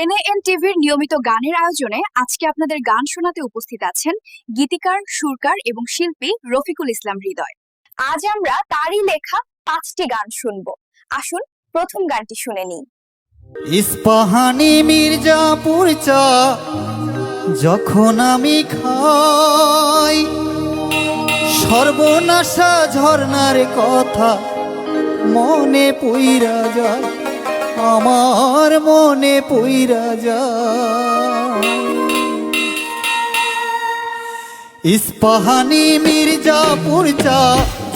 এনএএন টিভির নিয়মিত গানের আয়োজনে আজকে আপনাদের গান শোনাতে উপস্থিত আছেন গীতিকার, সুরকার এবং শিল্পী রফিকুল ইসলাম হৃদয়। আজ আমরা তারই লেখা পাঁচটি গান শুনব। আসুন, প্রথম গানটি শুনে নিই। ইস্পাহানি মির্জাপুর চা যখন আমি খাই, সর্বনাশা ঝর্ণার কথা মনে পইরা যায়। আমার মনে পইরা যায়। ইস্পাহানি মির্জাপুর চা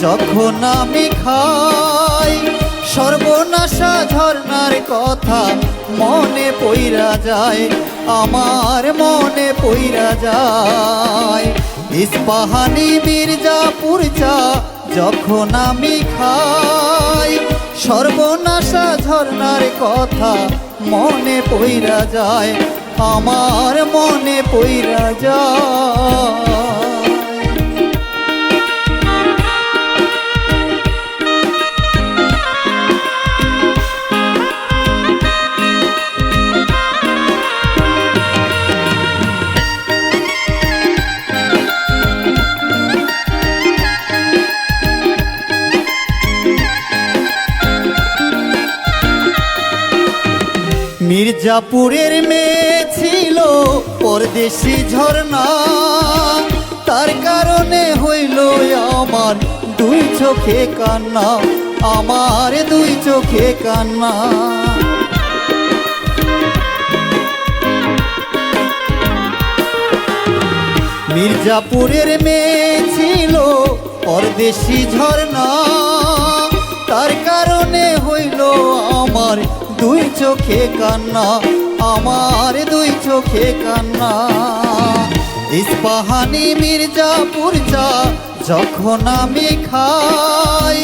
যখন আমি খাই, সর্বনাশা ঝর্ণার কথা মনে পইরা যায়, আমার মনে পইরা যায়। ইস্পাহানি মির্জাপুর চা যখন আমি খাই সর্বনাশা ঝর্নার কথা মনে পইরা যায় আমার মনে পইরা যায়। মির্জাপুরের মেয়ে ছিল পরদেশি ঝর্ণা। তার কারণে হইল আমার দুই চোখে কান্না, আমার দুই চোখে কান্না। মির্জাপুরের মেয়ে ছিল পরদেশি ঝর্ণা। দুই চোখে কান্না, আমার দুই চোখে কান্না। ইস্পাহানি মির্জাপুর চা যখন আমি খাই,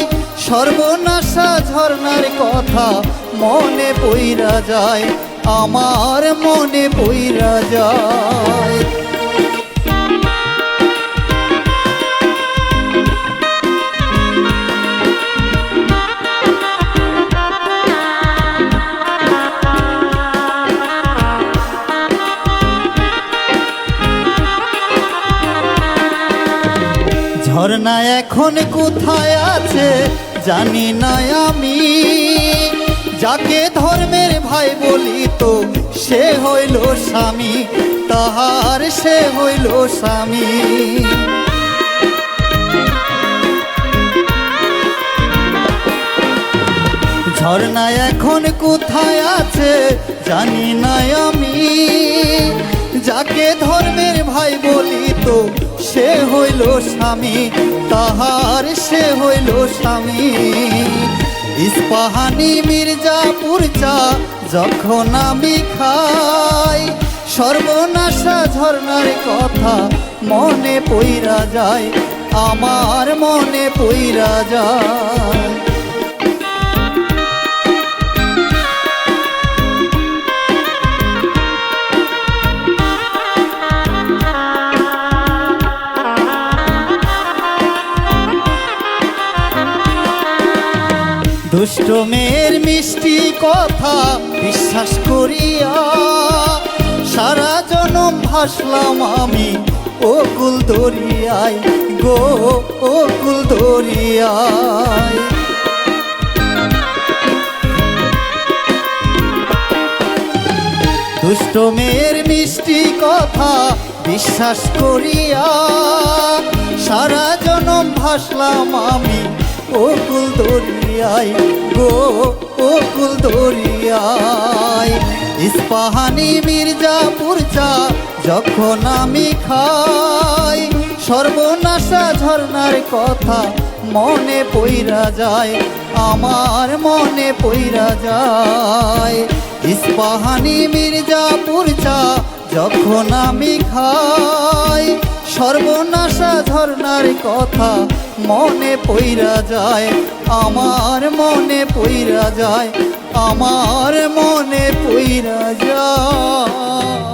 সর্বনাশা ঝর্ণার কথা মনে পইরা যায়, আমার মনে পইরা যায়। ঝর্ণা এখন কোথায় আছে, জানি না আমি। যাকে ধর্মের ভাই বলি তো সে হইল স্বামী, তাহার সে হইল স্বামী। ঝর্ণা এখন কোথায় আছে, জানি না আমি। যাকে ধর্মের ভাই বলি তো, সে হইল স্বামী, তাহার সে হইল স্বামী। ইস্পাহানি মির্জাপুর চা যখন আমি খাই, সর্বনাশা ঝর্ণার কথা মনে পইরা যায়, আমার মনে পইরা যায়। দুষ্ট মেয়ের মিষ্টি কথা বিশ্বাস করিয়া সারা জনম ভাসলাম আমি ও কুল দরিয়ায় গো ও কুল দরিয়ায়। দুষ্ট মেয়ের মিষ্টি কথা বিশ্বাস করিয়া সারা জনম ভাসলাম আমি ও কুল দরিয়ায় গো কুল দরিয়ায়। ইস্পাহানি মির্জাপুর চা যখন আমি খাই, সর্বনাশা ঝর্ণার কথা মনে পইরা যায়, আমার মনে পইরা যায়। ইস্পাহানি মির্জাপুর চা যখন আমি খাই সর্বনাশা ঝর্নার কথা মনে পইরা যায় আমার মনে পইরা যায় আমার মনে পইরা যায়।